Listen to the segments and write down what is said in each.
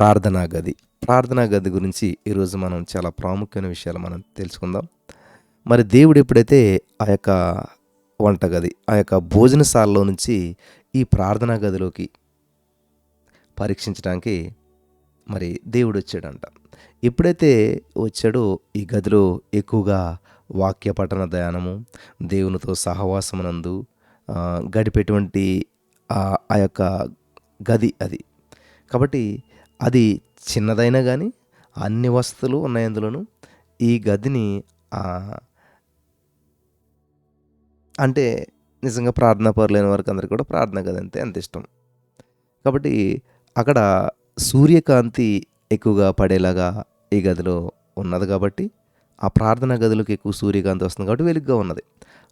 ప్రార్థనా గది. ప్రార్థనా గది గురించి ఈరోజు మనం చాలా ప్రాముఖ్యమైన విషయాలు మనం తెలుసుకుందాం. మరి దేవుడు ఎప్పుడైతే ఆ యొక్క వంటగది ఆ యొక్క భోజనశాలలో నుంచి ఈ ప్రార్థనా గదిలోకి పరీక్షించడానికి మరి దేవుడు వచ్చాడంట. ఎప్పుడైతే వచ్చాడో ఈ గదిలో ఎక్కువగా వాక్య పఠన ధ్యానము దేవునితో సహవాసమునందు గడిపేటువంటి ఆ యొక్క గది అది. కాబట్టి అది చిన్నదైనా కానీ అన్ని వసతులు ఉన్నాయి అందులోను. ఈ గదిని అంటే నిజంగా ప్రార్థన పరులైన వారికి అందరికీ కూడా ప్రార్థన గది అంటే అంత ఇష్టం. కాబట్టి అక్కడ సూర్యకాంతి ఎక్కువగా పడేలాగా ఈ గదిలో ఉన్నది కాబట్టి ఆ ప్రార్థన గదిలోకి ఎక్కువ సూర్యకాంతి వస్తుంది కాబట్టి వెలుగ్గా ఉన్నది.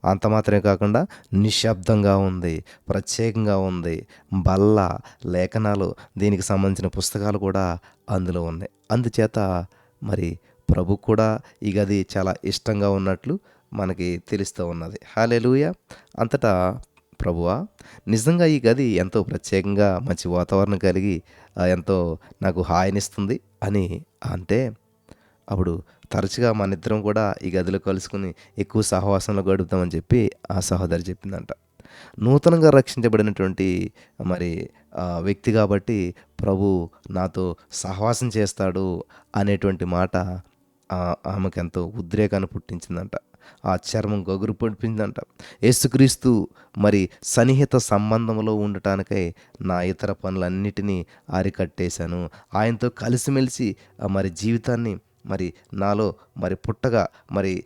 అంత మాత్రమే కాకుండా నిశ్శబ్దంగా ఉంది ప్రత్యేకంగా ఉంది. బల్ల లేఖనాలు దీనికి సంబంధించిన పుస్తకాలు కూడా అందులో ఉన్నాయి. అందుచేత మరి ప్రభు కూడా ఈ గది చాలా ఇష్టంగా ఉన్నట్లు మనకి తెలుస్తూ ఉన్నది. హాలెలూయ అంతటా ప్రభువా నిజంగా ఈ గది ఎంతో ప్రత్యేకంగా మంచి వాతావరణం కలిగి ఎంతో నాకు హాయినిస్తుంది అని అంటే అప్పుడు తరచుగా మన ఇద్దరం కూడా ఈ గదిలో కలుసుకుని ఎక్కువ సహవాసంలో గడుపుతామని చెప్పి ఆ సహోదరి చెప్పిందంట. నూతనంగా రక్షించబడినటువంటి మరి వ్యక్తి కాబట్టి ప్రభు నాతో సహవాసం చేస్తాడు అనేటువంటి మాట ఆమెకు ఎంతో ఉద్రేకాన్ని పుట్టించిందంట. ఆ చర్మం గగురు పొడిపిందంట. యేసుక్రీస్తు మరి సన్నిహిత సంబంధంలో ఉండటానికై నా ఇతర పనులన్నిటినీ అరికట్టేశాను. ఆయనతో కలిసిమెలిసి ఆ, మరి జీవితాన్ని మరి నాలో మరి పుట్టగా మరి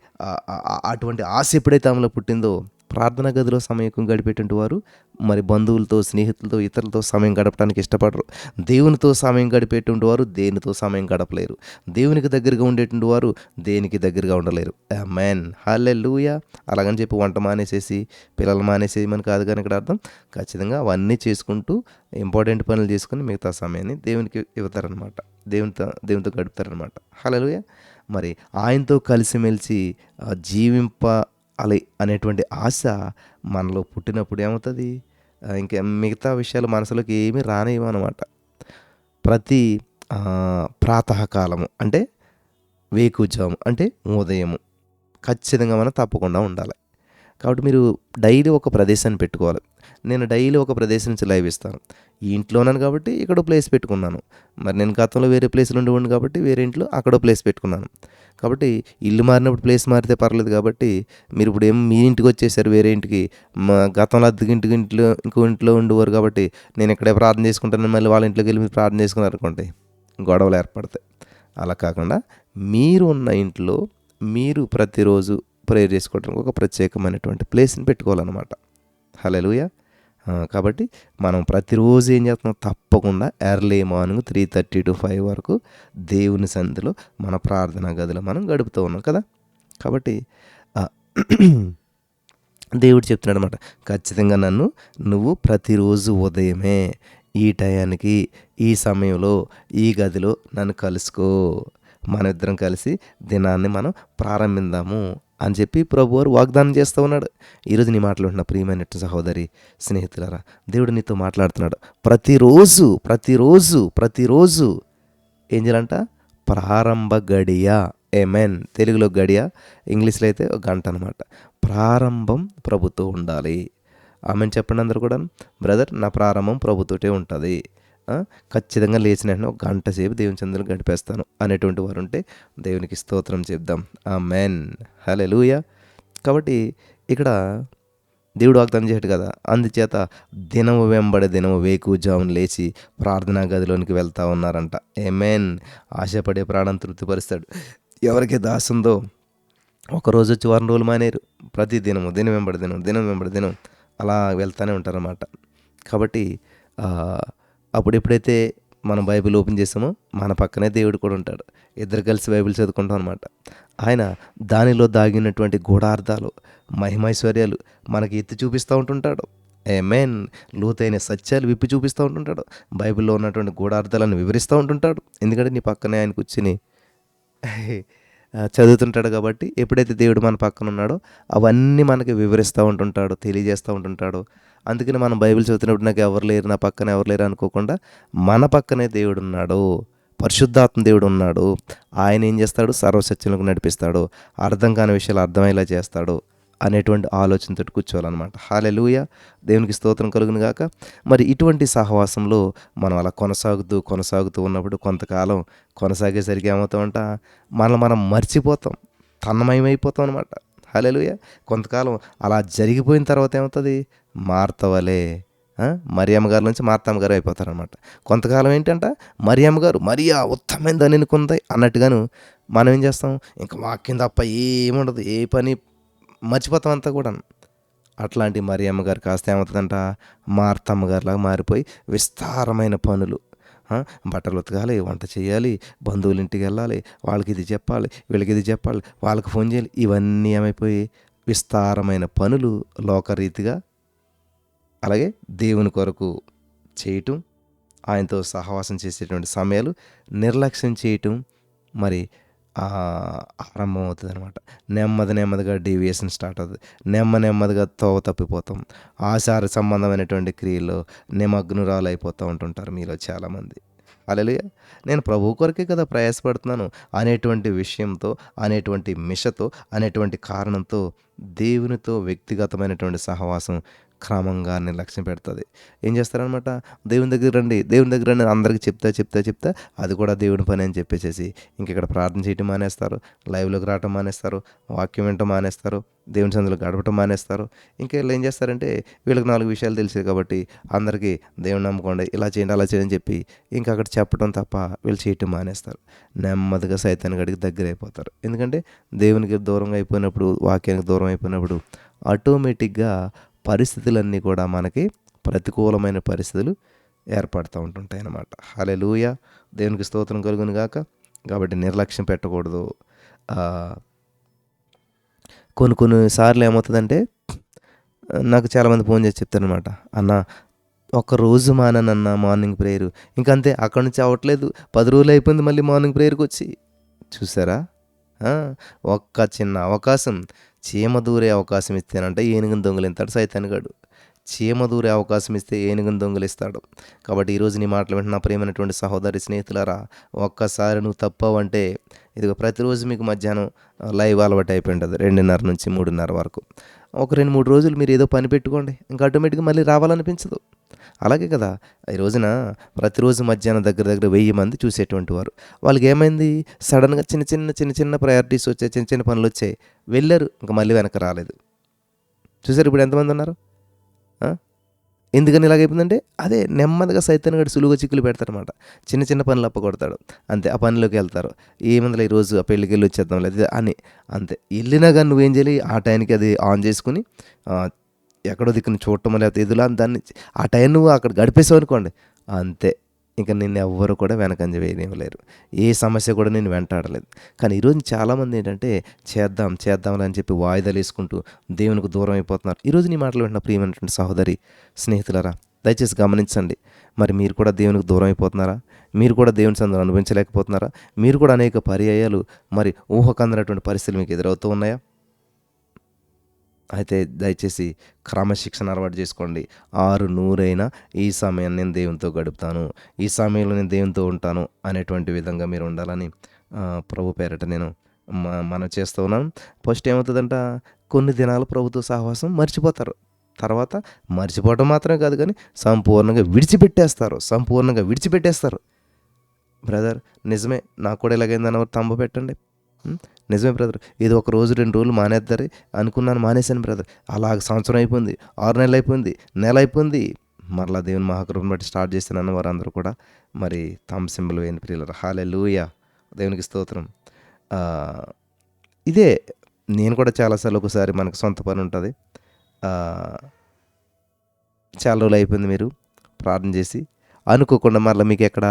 అటువంటి ఆశ ఎప్పుడైతే ఆమెలో పుట్టిందో ప్రార్థన గదిలో సమయం గడిపేటువంటి వారు మరి బంధువులతో స్నేహితులతో ఇతరులతో సమయం గడపడానికి ఇష్టపడరు. దేవునితో సమయం గడిపేటువంటి వారు దేనితో సమయం గడపలేరు. దేవునికి దగ్గరగా ఉండేటువంటి వారు దేనికి దగ్గరగా ఉండలేరు. మ్యాన్ హాలే లూయా అలాగని చెప్పి వంట మానేసేసి పిల్లలు మానేసేయమని కాదు కానీ ఇక్కడ అర్థం ఖచ్చితంగా అవన్నీ చేసుకుంటూ ఇంపార్టెంట్ పనులు చేసుకుని మిగతా సమయాన్ని దేవునికి ఇవ్వతారనమాట దేవునితో దేవునితో గడుపుతారనమాట హలలుయ మరి ఆయనతో కలిసిమెలిసి జీవింప జీవింపాలి అనేటువంటి ఆశ మనలో పుట్టినప్పుడు ఏమవుతుంది? ఇంకా మిగతా విషయాలు మనసులోకి ఏమీ రానివ్వనమాట ప్రతి ప్రాతకాలము అంటే వేకుజాము అంటే ఉదయము ఖచ్చితంగా మనం తప్పకుండా ఉండాలి. కాబట్టి మీరు డైలీ ఒక ప్రదేశాన్ని పెట్టుకోవాలి. నేను డైలీ ఒక ప్రదేశం నుంచి లైవ్ ఇస్తాను. ఈ ఇంట్లోనాను కాబట్టి ఇక్కడ ప్లేస్ పెట్టుకున్నాను. మరి నేను గతంలో వేరే ప్లేస్లో ఉండేవాడిని కాబట్టి వేరే ఇంట్లో అక్కడో ప్లేస్ పెట్టుకున్నాను. కాబట్టి ఇల్లు మారినప్పుడు ప్లేస్ మారితే పర్లేదు కాబట్టి మీరు ఇప్పుడు ఏం మీ ఇంటికి వచ్చేసారు వేరే ఇంటికి మా గతంలో అద్దెకి ఇంటికి ఇంట్లో ఇంకో ఇంట్లో ఉండేవారు కాబట్టి నేను ఇక్కడే ప్రార్థన చేసుకుంటాను మళ్ళీ వాళ్ళ ఇంట్లోకి వెళ్ళి మీరు ప్రార్థన చేసుకున్నారు అనుకోండి గొడవలు ఏర్పడతాయి. అలా కాకుండా మీరు ఉన్న ఇంట్లో మీరు ప్రతిరోజు ప్రేయర్ చేసుకోవడానికి ఒక ప్రత్యేకమైనటువంటి ప్లేస్ని పెట్టుకోవాలన్నమాట. హలోయ కాబట్టి మనం ప్రతిరోజు ఏం చేస్తున్నాం? తప్పకుండా early morning three thirty to five వరకు దేవుని సంధిలో మన ప్రార్థనా గదిలో మనం గడుపుతూ ఉన్నాం కదా? కాబట్టి దేవుడు చెప్తున్నాడు అనమాట ఖచ్చితంగా నన్ను నువ్వు ప్రతిరోజు ఉదయమే ఈ టయానికి ఈ సమయంలో ఈ గదిలో నన్ను కలుసుకో. మన ఇద్దరం కలిసి దినాన్ని మనం ప్రారంభిద్దాము. అని చెప్పి ప్రభు వారు వాగ్దానం చేస్తూ ఉన్నాడు. ఈరోజు నీ మాట్లాడుతున్న ప్రియమైన సహోదరి స్నేహితులారా దేవుడు నీతో మాట్లాడుతున్నాడు. ప్రతిరోజు ప్రతిరోజు ప్రతిరోజు ఏం చేయాలంట? ప్రారంభ గడియ. ఎమెన్ తెలుగులో గడియ ఇంగ్లీష్లో అయితే ఒక గంట అనమాట ప్రారంభం ప్రభుతో ఉండాలి. ఆమెను చెప్పండి అందరు కూడా బ్రదర్ నా ప్రారంభం ప్రభుతోటే ఉంటుంది. ఖచ్చితంగా లేచిన వెంటనే ఒక గంట సేపు దేవుని చంద్రులు గడిపేస్తాను అనేటువంటి వారు ఉంటే దేవునికి స్తోత్రం చెప్దాం. ఆ మెన్ హలే కాబట్టి ఇక్కడ దేవుడు వాగ్దానం చేయడు కదా. అందుచేత దినము వెంబడి దినము వేకుజామున లేచి ప్రార్థనా గదిలోనికి వెళ్తా ఉన్నారంట. ఏమేన్ ఆశపడే ప్రాణం తృప్తిపరుస్తాడు. ఎవరికి దాసుందో ఒకరోజు వచ్చి వారం రోజులు మానేరు. ప్రతి దినము దినం వెంబడి దినం దినం వెంబడి దినం అలా వెళ్తూనే ఉంటారన్నమాట. కాబట్టి అప్పుడు ఎప్పుడైతే మనం బైబిల్ ఓపెన్ చేసామో మన పక్కనే దేవుడు కూడా ఉంటాడు. ఇద్దరు కలిసి బైబిల్ చదువుకుంటాం అనమాట ఆయన దానిలో దాగినటువంటి గూఢార్థాలు మహిమైశ్వర్యాలు మనకి ఎత్తి చూపిస్తూ ఉంటుంటాడు. ఏ మెయిన్ లోతైన సత్యాలు విప్పి చూపిస్తూ ఉంటుంటాడు. బైబిల్లో ఉన్నటువంటి గూఢార్థాలను వివరిస్తూ ఉంటుంటాడు. ఎందుకంటే నీ పక్కనే ఆయన కూర్చుని చదువుతుంటాడు కాబట్టి ఎప్పుడైతే దేవుడు మన పక్కన ఉన్నాడో అవన్నీ మనకి వివరిస్తూ ఉంటుంటాడు తెలియజేస్తూ ఉంటుంటాడు. అందుకని మనం బైబిల్ చదువుతున్నప్పుడు నాకు ఎవరు లేరు నా పక్కన ఎవరు లేరు అనుకోకుండా మన పక్కనే దేవుడు ఉన్నాడు. పరిశుద్ధాత్మ దేవుడు ఉన్నాడు. ఆయన ఏం చేస్తాడు? సర్వసత్యంలోకి నడిపిస్తాడు. అర్థం కాని విషయాలు అర్థమయ్యేలా చేస్తాడు అనేటువంటి ఆలోచనతో కూర్చోవాలన్నమాట. హాలెలుయ దేవునికి స్తోత్రం కలుగును గాక. మరి ఇటువంటి సహవాసంలో మనం అలా కొనసాగుతూ కొనసాగుతూ ఉన్నప్పుడు కొంతకాలం కొనసాగేసరికి ఏమవుతామంట? మనల్ని మనం మర్చిపోతాం. తన్మయమైపోతాం అనమాట హాలెలుయ కొంతకాలం అలా జరిగిపోయిన తర్వాత ఏమవుతుంది? మార్తవలే మరియమ్మ గారి నుంచి మార్తమ్మ గారు అయిపోతారనమాట కొంతకాలం ఏంటంట? మరియమ్మ గారు మరియా ఉత్తమైంది అని అనుకుంది అన్నట్టుగాను మనం ఏం చేస్తాం? ఇంకా వాక్యం తప్ప ఏముండదు ఏ పని మర్చిపోతాం అంతా కూడా అట్లాంటి మరియమ్మ గారు కాస్త ఏమవుతుందంట? మార్తమ్మ గారిలాగా మారిపోయి విస్తారమైన పనులు బట్టలు ఉతకాలి వంట చేయాలి బంధువుల ఇంటికి వెళ్ళాలి వాళ్ళకి ఇది చెప్పాలి వీళ్ళకి ఇది చెప్పాలి వాళ్ళకి ఫోన్ చేయాలి ఇవన్నీ ఏమైపోయి విస్తారమైన పనులు లోకరీతిగా అలాగే దేవుని కొరకు చేయటం ఆయనతో సహవాసం చేసేటువంటి సమయాలు నిర్లక్ష్యం చేయటం మరి ఆరంభం అవుతుంది అనమాట నెమ్మది నెమ్మదిగా డీవియేషన్ స్టార్ట్ అవుతుంది. నెమ్మ నెమ్మదిగా తోవ తప్పిపోతాం. ఆచార సంబంధమైనటువంటి క్రియల్లో నిమగ్నురాలు అయిపోతూ ఉంటుంటారు మీలో చాలామంది. అలెలుయ నేను ప్రభు కొరకే కదా ప్రయాసపడుతున్నాను. అనేటువంటి విషయంతో అనేటువంటి మిషతో అనేటువంటి కారణంతో దేవునితో వ్యక్తిగతమైనటువంటి సహవాసం క్రమంగా నిర్లక్ష్యం పెడుతుంది. ఏం చేస్తారనమాట దేవుని దగ్గర రండి దేవుని దగ్గర రండి అని అందరికీ చెప్తా చెప్తా చెప్తా అది కూడా దేవుని పని అని చెప్పేసేసి ఇంక ఇక్కడ ప్రార్థన చేయటం మానేస్తారు లైవ్లోకి రావటం మానేస్తారు వాక్యం వినటం మానేస్తారు దేవుని సందులో గడపటం మానేస్తారు. ఇంకా వీళ్ళు ఏం చేస్తారంటే వీళ్ళకి నాలుగు విషయాలు తెలిసాయి కాబట్టి అందరికీ దేవుని నమ్ముకోండి ఇలా చేయండి అలా చేయండి అని చెప్పి ఇంకా అక్కడ చెప్పడం తప్ప వీళ్ళు చేయటం మానేస్తారు. నెమ్మదిగా సైతాన్ని గడికి దగ్గర అయిపోతారు. ఎందుకంటే దేవునికి దూరంగా అయిపోయినప్పుడు వాక్యానికి దూరం అయిపోయినప్పుడు ఆటోమేటిక్గా పరిస్థితులన్నీ కూడా మనకి ప్రతికూలమైన పరిస్థితులు ఏర్పడుతూ ఉంటుంటాయి అన్నమాట హలే లూయ దేవునికి స్తోత్రం కలుగును గాక కాబట్టి నిర్లక్ష్యం పెట్టకూడదు. కొన్ని కొన్ని సార్లు ఏమవుతుందంటే నాకు చాలామంది ఫోన్ చేసి చెప్తారనమాట అన్న ఒక రోజు మాననన్న మార్నింగ్ ప్రేయరు. ఇంకంతే అక్కడి నుంచి అవ్వట్లేదు పది రోజులు అయిపోయింది మళ్ళీ మార్నింగ్ ప్రేయర్కి వచ్చి చూసారా ఒక్క చిన్న అవకాశం. చీమ దూరే అవకాశం ఇస్తేనంటే ఏనుగుని దొంగలిస్తాడు సైతానిగాడు చీమ దూరే అవకాశం ఇస్తే ఏనుగుని దొంగలిస్తాడు. కాబట్టి ఈరోజు నీ మాటలు వింటున్న ప్రేమైనటువంటి సహోదరి స్నేహితులారా ఒక్కసారి నువ్వు తప్పవంటే ఇదిగో ప్రతిరోజు మీకు మధ్యాహ్నం లైవ్ అలవాటు అయిపోయి ఉంటుంది రెండున్నర నుంచి మూడున్నర వరకు. ఒక రెండు మూడు రోజులు మీరు ఏదో పని పెట్టుకోండి ఇంకా ఆటోమేటిక్గా మళ్ళీ రావాలనిపించదు. అలాగే కదా ఈ రోజున ప్రతిరోజు మధ్యాహ్నం దగ్గర దగ్గర వెయ్యి మంది చూసేటువంటి వారు. వాళ్ళకి ఏమైంది సడన్గా చిన్న చిన్న చిన్న చిన్న ప్రయారిటీస్ వచ్చాయి చిన్న చిన్న పనులు వచ్చాయి. వెళ్ళారు ఇంకా మళ్ళీ వెనక రాలేదు. చూసారు ఇప్పుడు ఎంతమంది ఉన్నారు? ఎందుకని ఇలాగైపోయిందంటే అదే నెమ్మదిగా సైతాన్ని గడి సులువుగా చిక్కులు పెడతారనమాట చిన్న చిన్న పనులు అప్పకొడతాడు అంతే ఆ పనిలోకి వెళ్తారు. ఏమందులో ఈరోజు ఆ పెళ్ళికి వెళ్ళి వచ్చేద్దాం లేదు అని. అంతే. వెళ్ళినా కానీ నువ్వేం చేయాలి? ఆ టైంకి అది ఆన్ చేసుకుని ఎక్కడో దిక్కుని చూడటం లేకపోతే ఎదులా దాన్ని ఆ టైం నువ్వు అక్కడ గడిపేసావు అనుకోండి. అంతే. ఇంకా నిన్ను ఎవ్వరు కూడా వెనకంజ వేయలేరు ఏ సమస్య కూడా నేను వెంటాడలేదు. కానీ ఈరోజు చాలామంది ఏంటంటే చేద్దాం చేద్దాం అని చెప్పి వాయిదాలు వేసుకుంటూ దేవునికి దూరం అయిపోతున్నారు. ఈరోజు నీ మాటలు వింటున్న ప్రియమైనటువంటి సహోదరి స్నేహితులరా దయచేసి గమనించండి. మరి మీరు కూడా దేవునికి దూరం అయిపోతున్నారా? మీరు కూడా దేవుని సందులో అనుభవించలేకపోతున్నారా? మీరు కూడా అనేక పర్యాయాలు మరి ఊహకందనటువంటి పరిస్థితులు మీకు ఎదురవుతూ ఉన్నాయా? అయితే దయచేసి క్రమశిక్షణ అలవాటు చేసుకోండి. ఆరు నూరైనా ఈ సమయాన్ని నేను దేవునితో గడుపుతాను. ఈ సమయంలో నేను దేవునితో ఉంటాను అనేటువంటి విధంగా మీరు ఉండాలని ప్రభు పేరట నేను మనం చేస్తూ ఉన్నాను ఫస్ట్ ఏమవుతుందంట? కొన్ని దినాలు ప్రభుత్వ సహవాసం మర్చిపోతారు. తర్వాత మర్చిపోవటం మాత్రమే కాదు కానీ సంపూర్ణంగా విడిచిపెట్టేస్తారు. సంపూర్ణంగా విడిచిపెట్టేస్తారు. బ్రదర్ నిజమే నాకు కూడా ఇలాగైందని ఎవరు తంబ పెట్టండి నిజమే బ్రదర్. ఇది ఒక రోజు రెండు రోజులు మానేద్దరి అనుకున్నాను మానేశాను బ్రదర్. అలాగ సంవత్సరం అయిపోయింది ఆరు నెలలు అయిపోయింది నెల అయిపోయింది. మరలా దేవుని మహాకృపను బట్టి స్టార్ట్ చేస్తున్నాను వారందరూ కూడా మరి తమ్ సింబల్ వేయని ప్రియులరు. హాలే లూయ దేవునికి స్తోత్రం. ఇదే నేను కూడా చాలాసార్లు ఒకసారి మనకు సొంత పని ఉంటుంది. చాలా రోజులు అయిపోయింది మీరు ప్రార్థన చేసి. అనుకోకుండా మరలా మీకు ఎక్కడ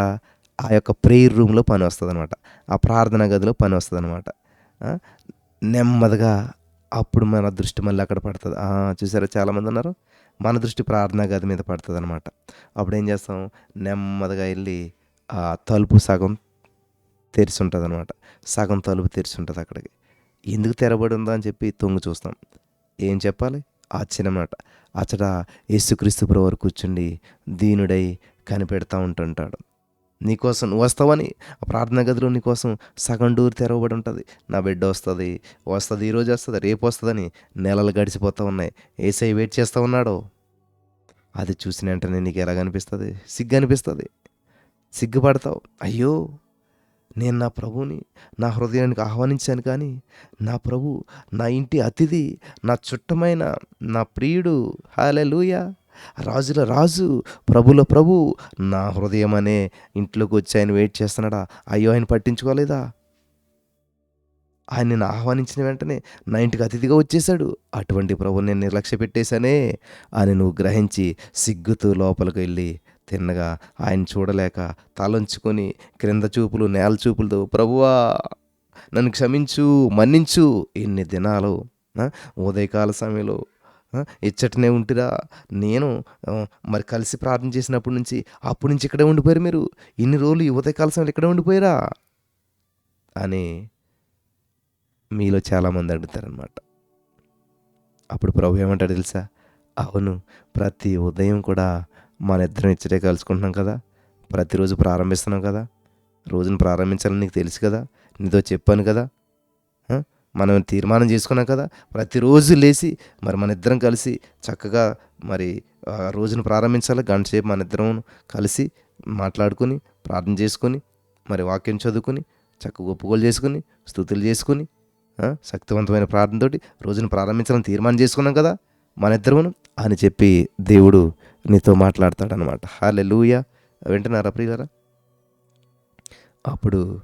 ఆ యొక్క ప్రేయర్ రూమ్లో పని వస్తుంది అనమాట ఆ ప్రార్థన గదిలో పని వస్తుంది అనమాట నెమ్మదిగా అప్పుడు మన దృష్టి మళ్ళీ అక్కడ పడుతుంది. చూసారా? చాలామంది ఉన్నారు. మన దృష్టి ప్రార్థనా గది మీద పడుతుంది అనమాట అప్పుడు ఏం చేస్తాం? నెమ్మదిగా వెళ్ళి ఆ తలుపు సగం తెరిచి ఉంటుంది అనమాట సగం తలుపు తెరిచి ఉంటుంది అక్కడికి. ఎందుకు తెరబడి ఉందా అని చెప్పి తొంగి చూస్తాం. ఏం చెప్పాలి? ఆశ్చర్యమాట అచ్చట యేసుక్రీస్తు ప్రభు కూర్చుండి దీనుడై కనిపెడతా ఉంటుంటాడు. నీకోసం నువ్వు వస్తావని ఆ ప్రార్థనా గదిలో నీకోసం సగం డూర్ తెరవబడి ఉంటుంది. నా బిడ్డ వస్తుంది వస్తుంది ఈరోజు వస్తుంది రేపు వస్తుందని నెలలు గడిచిపోతూ ఉన్నాయి. ఏసై వెయిట్ చేస్తూ ఉన్నాడో. అది చూసిన వెంటనే నీకు ఎలాగ అనిపిస్తుంది? సిగ్గు అనిపిస్తుంది? సిగ్గుపడతావు? అయ్యో నేను నా ప్రభువుని నా హృదయానికి ఆహ్వానించాను కానీ నా ప్రభు నా ఇంటి అతిథి నా చుట్టమైన నా ప్రియుడు హాలెలూయ! రాజుల రాజు ప్రభుల ప్రభు నా హృదయం అనే ఇంట్లోకి వచ్చి ఆయన వెయిట్ చేస్తున్నాడా? అయ్యో ఆయన పట్టించుకోలేదా? ఆయన నేను ఆహ్వానించిన వెంటనే నా ఇంటికి అతిథిగా వచ్చేసాడు అటువంటి ప్రభు నేను నిర్లక్ష్య పెట్టేశానే అని నువ్వు గ్రహించి సిగ్గుతూ లోపలికి వెళ్ళి తిన్నగా ఆయన చూడలేక తలంచుకొని క్రింద చూపులు నేల చూపులతో ప్రభువా నన్ను క్షమించు మన్నించు ఇన్ని దినాలు ఉదయకాల సమయంలో ఇచ్చటనే ఉంటురా. నేను మరి కలిసి ప్రార్థన చేసినప్పటి నుంచి అప్పటి నుంచి ఇక్కడే ఉండిపోయారు మీరు. ఇన్ని రోజులు యువత కాలసం ఇక్కడే ఉండిపోయారా? అని మీలో చాలామంది అడుగుతారనమాట అప్పుడు ప్రభు ఏమంటాడు తెలుసా? అవును ప్రతి ఉదయం కూడా మన ఇద్దరం ఇచ్చటే కలుసుకుంటున్నాం కదా. ప్రతిరోజు ప్రారంభిస్తున్నాం కదా. రోజును ప్రారంభించాలని నీకు తెలుసు కదా. నీతో చెప్పాను కదా. మనం తీర్మానం చేసుకున్నాం కదా ప్రతిరోజు లేచి మరి మన ఇద్దరం కలిసి చక్కగా మరి రోజును ప్రారంభించాలి. గంట సేపు మన ఇద్దరం కలిసి మాట్లాడుకొని ప్రార్థన చేసుకొని మరి వాక్యం చదువుకొని చక్కగా ఒప్పుకోలు చేసుకుని స్థుతులు చేసుకొని శక్తివంతమైన ప్రార్థనతోటి రోజును ప్రారంభించాలని తీర్మానం చేసుకున్నాం కదా మన ఇద్దరమును అని చెప్పి దేవుడు నీతో మాట్లాడతాడనమాట హాలే లూయ వింటున్నారా గారా అప్పుడు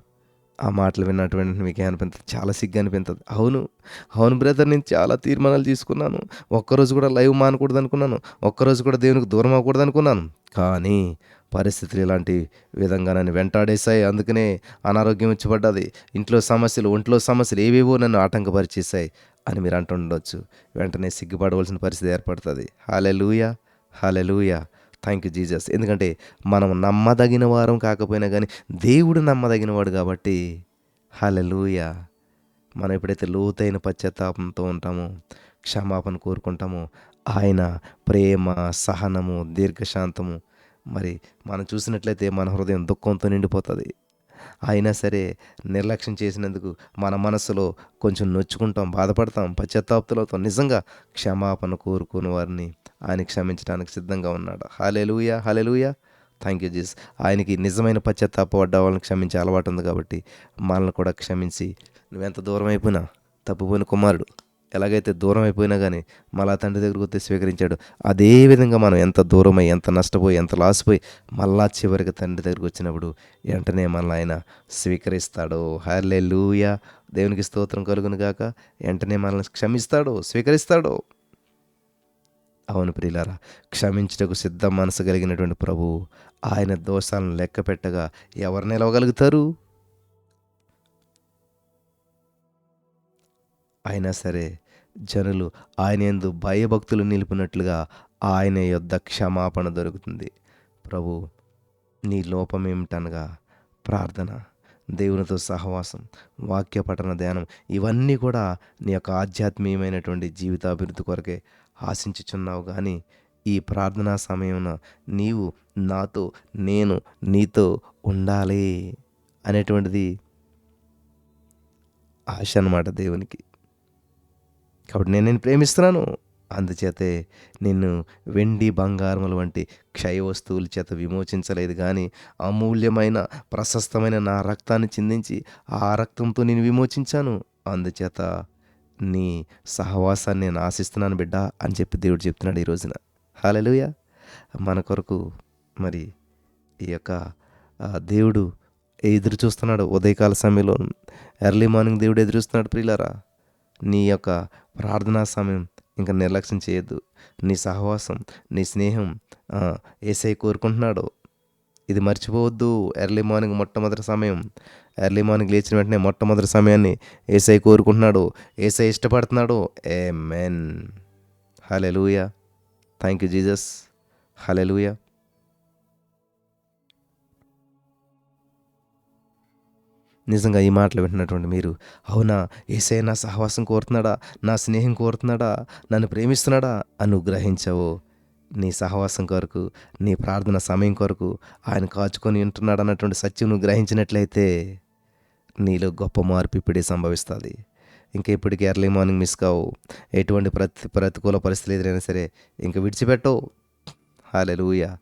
ఆ మాటలు విన్నటువంటి మీకు అనిపించదు? చాలా సిగ్గు అనిపించదు. అవును. అవును బ్రదర్ నేను చాలా తీర్మానాలు తీసుకున్నాను. ఒక్కరోజు కూడా లైవ్ మానకూడదు అనుకున్నాను ఒక్కరోజు కూడా దేవునికి దూరం అవ్వకూడదు అనుకున్నాను కానీ పరిస్థితులు ఇలాంటి విధంగా నన్ను వెంటాడేశాయి. అందుకనే అనారోగ్యం వచ్చిపడ్డది. ఇంట్లో సమస్యలు ఒంట్లో సమస్యలు ఏవేవో నన్ను ఆటంకపరిచేశాయి అని మీరు అంటుండొచ్చు. వెంటనే సిగ్గుపడవలసిన పరిస్థితి ఏర్పడుతుంది. హాలే లూయ హాలే లూయ థ్యాంక్ యూ జీజస్ ఎందుకంటే మనం నమ్మదగిన వారం కాకపోయినా కానీ దేవుడు నమ్మదగినవాడు కాబట్టి హలలుయ మనం ఎప్పుడైతే లోతైన పశ్చాత్తాపంతో ఉంటామో క్షమాపణ కోరుకుంటామో ఆయన ప్రేమ సహనము దీర్ఘశాంతము మరి మనం చూసినట్లయితే మన హృదయం దుఃఖంతో నిండిపోతుంది. అయినా సరే నిర్లక్ష్యం చేసినందుకు మన మనసులో కొంచెం నొచ్చుకుంటాం బాధపడతాం పశ్చాత్తాప్తులతో నిజంగా క్షమాపణ కోరుకుని వారిని ఆయన క్షమించడానికి సిద్ధంగా ఉన్నాడు. Hallelujah hallelujah thank you Jesus ఆయనకి నిజమైన పశ్చాత్తాపడ్డ వాళ్ళని క్షమించే అలవాటు ఉంది కాబట్టి మనల్ని కూడా క్షమించి నువ్వెంత దూరం అయిపోయినా తప్పుపోయిన కుమారుడు. ఎలాగైతే దూరం అయిపోయినా కానీ మళ్ళా తండ్రి దగ్గరకు వస్తే స్వీకరించాడు. అదే విధంగా మనం ఎంత దూరమై ఎంత నష్టపోయి ఎంత లాసిపోయి మళ్ళా చివరికి తండ్రి దగ్గరకు వచ్చినప్పుడు వెంటనే మళ్ళీ ఆయన స్వీకరిస్తాడు. హర్లే లూయ దేవునికి స్తోత్రం కలుగును గాక. వెంటనే మనల్ని క్షమిస్తాడు స్వీకరిస్తాడు. అవును ప్రియులారా క్షమించుటకు సిద్ధ మనసు కలిగినటువంటి ప్రభు ఆయన దోషాలను లెక్క పెట్టగా ఎవరు నిలవగలుగుతారు? అయినా సరే జనులు ఆయన ఎందు భయభక్తులు నిలిపినట్లుగా ఆయన యొద్ద క్షమాపణ దొరుకుతుంది. ప్రభు నీ లోపం ఏమిటనగా ప్రార్థన దేవునితో సహవాసం వాక్య పఠన ధ్యానం ఇవన్నీ కూడా నీ యొక్క ఆధ్యాత్మీయమైనటువంటి జీవితాభివృద్ధి కొరకే ఆశించుచున్నావు కానీ ఈ ప్రార్థనా సమయమున నీవు నాతో నేను నీతో ఉండాలి అనేటువంటిది ఆశ అన్నమాట దేవునికి. కాబట్టి నేను నేను ప్రేమిస్తున్నాను. అందుచేతే నిన్ను వెండి బంగారముల వంటి క్షయ వస్తువుల చేత విమోచించలేదు కానీ అమూల్యమైన ప్రశస్తమైన నా రక్తాన్ని చిందించి ఆ రక్తంతో నేను విమోచించాను. అందుచేత నీ సహవాసాన్ని నేను ఆశిస్తున్నాను బిడ్డ అని చెప్పి దేవుడు చెప్తున్నాడు ఈ రోజున. హాలెలుయ మన కొరకు మరి ఈ యొక్క దేవుడు ఎదురు చూస్తున్నాడు ఉదయకాల సమయంలో ఎర్లీ మార్నింగ్ దేవుడు ఎదురు చూస్తున్నాడు ప్రియులారా. నీ యొక్క ప్రార్థనా సమయం ఇంకా నిర్లక్ష్యం చేయొద్దు. నీ సహవాసం నీ స్నేహం ఏసై కోరుకుంటున్నాడు. ఇది మర్చిపోవద్దు. ఎర్లీ మార్నింగ్ మొట్టమొదటి సమయం. ఎర్లీ మార్నింగ్ లేచిన వెంటనే మొట్టమొదటి సమయాన్ని ఏసై కోరుకుంటున్నాడు. ఏసై ఇష్టపడుతున్నాడు. ఏ మెన్ హలే లూయా థ్యాంక్ యూ జీజస్ హలే నిజంగా ఈ మాటలు వింటున్నటువంటి మీరు అవునా ఏసై నా సహవాసం కోరుతున్నాడా? నా స్నేహం కోరుతున్నాడా? నన్ను ప్రేమిస్తున్నాడా? అని నువ్వు నీ సహవాసం కొరకు నీ ప్రార్థన సమయం కొరకు ఆయన కాచుకొని ఉంటున్నాడు అన్నటువంటి సత్యం నువ్వు గ్రహించినట్లయితే నీలో గొప్ప మార్పు ఇప్పుడే సంభవిస్తుంది. ఇంకా ఇప్పటికీ ఎర్లీ మార్నింగ్ మిస్ కావు. ఎటువంటి ప్రతి ప్రతికూల పరిస్థితులు ఎదురైనా సరే ఇంకా విడిచిపెట్టవు. హాలెలుయా.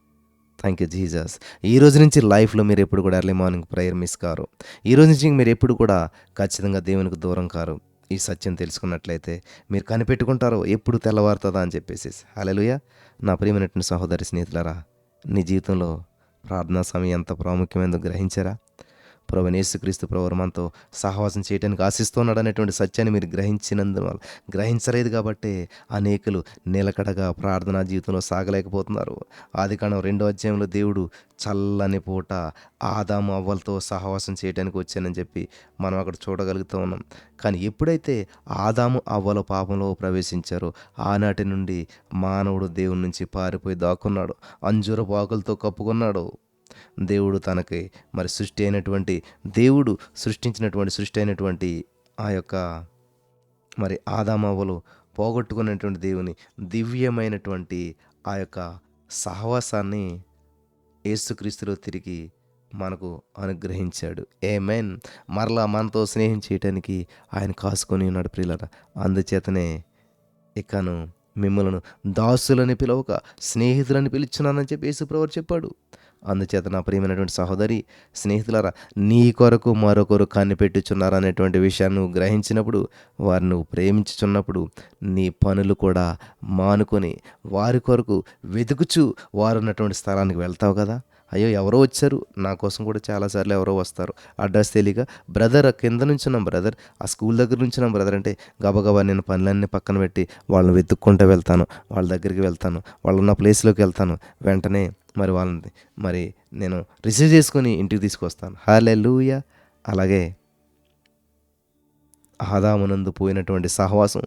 థ్యాంక్ యూ జీజస్ ఈ రోజు నుంచి లైఫ్లో మీరు ఎప్పుడు కూడా ఎర్లీ మార్నింగ్ ప్రేయర్ మిస్ కారు. ఈ రోజు నుంచి మీరు ఎప్పుడు కూడా ఖచ్చితంగా దేవునికి దూరం కారు. ఈ సత్యం తెలుసుకున్నట్లయితే మీరు కనిపెట్టుకుంటారో. ఎప్పుడు తెల్లవారుతుందా అని చెప్పేసి. హాలెలుయ నా ప్రియమైనటువంటి సహోదరి స్నేహితులరా నీ జీవితంలో ప్రార్థనా సమయం ఎంత ప్రాముఖ్యమైనదో గ్రహించారా? ప్రభు యేసుక్రీస్తు ప్రభు మనతో సహవాసం చేయడానికి ఆశిస్తున్నాడు అనేటువంటి సత్యాన్ని మీరు గ్రహించినందువల్ల గ్రహించలేదు కాబట్టి అనేకులు నిలకడగా ప్రార్థనా జీవితంలో సాగలేకపోతున్నారు. ఆది కాండం రెండో అధ్యాయంలో దేవుడు చల్లని పూట ఆదాము అవ్వలతో సహవాసం చేయడానికి వచ్చానని చెప్పి మనం అక్కడ చూడగలుగుతూ ఉన్నాం. కానీ ఎప్పుడైతే ఆదాము అవ్వల పాపంలో ప్రవేశించారో ఆనాటి నుండి మానవుడు దేవుని నుంచి పారిపోయి దాక్కున్నాడు. అంజూర పాకులతో కప్పుకున్నాడు. దేవుడు తనకి మరి సృష్టి అయినటువంటి దేవుడు సృష్టించినటువంటి సృష్టి అయినటువంటి ఆ యొక్క మరి ఆదామవ్వలు పోగొట్టుకున్నటువంటి దేవుని దివ్యమైనటువంటి ఆ యొక్క సహవాసాన్ని యేసుక్రీస్తులో తిరిగి మనకు అనుగ్రహించాడు. ఏ మెన్ మరలా మనతో స్నేహం చేయటానికి ఆయన కాసుకొని ఉన్నాడు ప్రియులట అందుచేతనే ఇకను మిమ్మలను దాసులని పిలవక స్నేహితులని పిలుచున్నానని చెప్పి యేసుప్రవర్ చెప్పాడు. అందుచేత నా ప్రియమైనటువంటి సహోదరి స్నేహితులారా నీ కొరకు మరొకరు కనిపెట్టుచున్నారు అనేటువంటి విషయాన్ని నువ్వు గ్రహించినప్పుడు వారిని నువ్వు ప్రేమించుచున్నప్పుడు నీ పనులు కూడా మానుకొని వారి కొరకు వెతుకుచు వారు ఉన్నటువంటి స్థలానికి వెళ్తావు కదా. అయ్యో ఎవరో వచ్చారు. నా కోసం కూడా చాలాసార్లు ఎవరో వస్తారు. అడ్రస్ తెలియక బ్రదర్ కింద నుంచి ఉన్నాం బ్రదర్ ఆ స్కూల్ దగ్గర నుంచి నా బ్రదర్ అంటే గబగబా నేను పనులన్నీ పక్కన పెట్టి వాళ్ళని వెతుక్కుంటూ వెళ్తాను. వాళ్ళ దగ్గరికి వెళ్తాను. వాళ్ళు ఉన్న ప్లేస్లోకి వెళ్తాను. వెంటనే మరి వాళ్ళని మరి నేను రిసీవ్ చేసుకొని ఇంటికి తీసుకొస్తాను. హాలే లూయ అలాగే ఆదామునందు పోయినటువంటి సహవాసం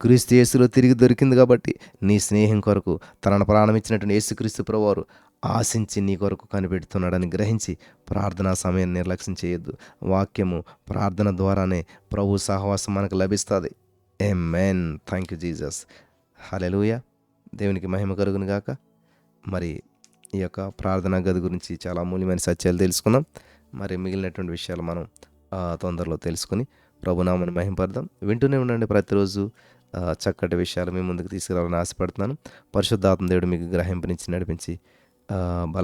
క్రీస్తు యేసులో తిరిగి దొరికింది కాబట్టి నీ స్నేహం కొరకు తనను ప్రాణం ఇచ్చినటువంటి యేసుక్రీస్తు ప్రభువారు ఆశించి నీ కొరకు కనిపెడుతున్నాడని గ్రహించి ప్రార్థనా సమయం నిర్లక్ష్యం చేయొద్దు. వాక్యము ప్రార్థన ద్వారానే ప్రభు సహవాసం మనకు లభిస్తుంది. Amen thank you Jesus hallelujah దేవునికి మహిమ కలుగును గాక. మరి ఈ యొక్క ప్రార్థనా గది గురించి చాలా అమూల్యమైన సత్యాలు తెలుసుకున్నాం. మరి మిగిలినటువంటి విషయాలు మనం తొందరలో తెలుసుకుని ప్రభునామని మహింపడదాం. వింటూనే ఉండండి ప్రతిరోజు చక్కటి విషయాలు మీ ముందుకు తీసుకురావాలని ఆశపడుతున్నాను. పరిశుద్ధాత్మ దేవుడు మీకు గ్రహింపనిచ్చి నడిపించి ఆ, బల